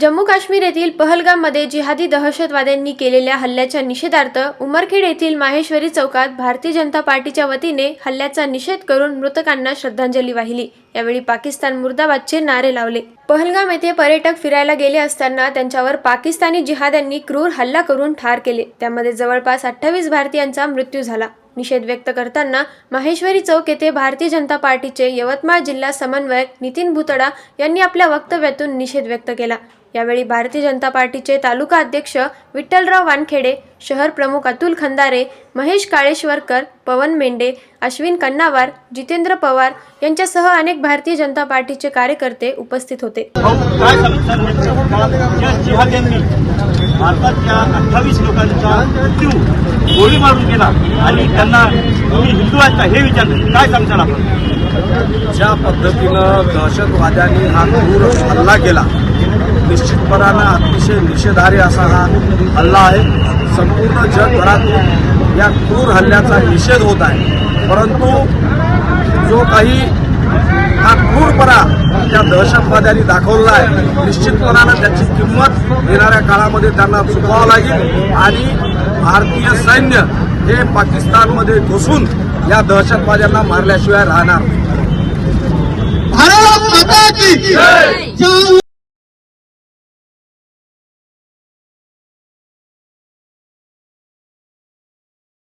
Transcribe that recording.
जम्मू काश्मीर येथील पहलगाममध्ये जिहादी दहशतवाद्यांनी केलेल्या हल्ल्याच्या निषेधार्थ उमरखेड येथील माहेश्वरी चौकात भारतीय जनता पार्टीच्या वतीने हल्ल्याचा निषेध करून मृतकांना श्रद्धांजली वाहिली. यावेळी पाकिस्तान मुर्दाबादचे नारे लावले. पहलगाम येथे पर्यटक फिरायला गेले असताना त्यांच्यावर पाकिस्तानी जिहाद्यांनी क्रूर हल्ला करून ठार केले. त्यामध्ये जवळपास अठ्ठावीस भारतीयांचा मृत्यू झाला. निषेध व्यक्त करताना माहेश्वरी चौक येथे भारतीय जनता पार्टीचे यवतमाळ जिल्हा समन्वयक नितीन भुतडा यांनी आपल्या वक्तव्यातून निषेध व्यक्त केला. यावेळी भारतीय जनता पार्टीचे तालुका अध्यक्ष विठ्ठलराव वानखेडे शहर प्रमुख अतुल खंदारे महेश काळेश्वरकर पवन मेंढे अश्विन कन्नावार जितेंद्र पवार यांच्यासह अनेक भारतीय जनता पार्टीचे कार्यकर्ते उपस्थित होते. भारतातल्या अठ्ठावीस लोकांचा मृत्यू गोळी मारून केला आणि त्यांना तुम्ही हिंदू आहेत का हे विचारलं. काय सांगताल आपण? ज्या पद्धतीनं दहशतवाद्यांनी हा क्रूर हल्ला केला निश्चितपणानं अतिशय निषेधार्ह असा हा हल्ला आहे. संपूर्ण जगभरातून या क्रूर हल्ल्याचा निषेध होत आहे. परंतु जो काही हा क्रूरपणा त्या दहशतवाद्यांनी दाखवला आहे निश्चितपणानं त्याची किंमत येणाऱ्या काळामध्ये त्यांना चुकवावं लागेल. आणि भारतीय सैन्य हे पाकिस्तानमध्ये घुसून या दहशतवाद्यांना मारल्याशिवाय राहणार भारत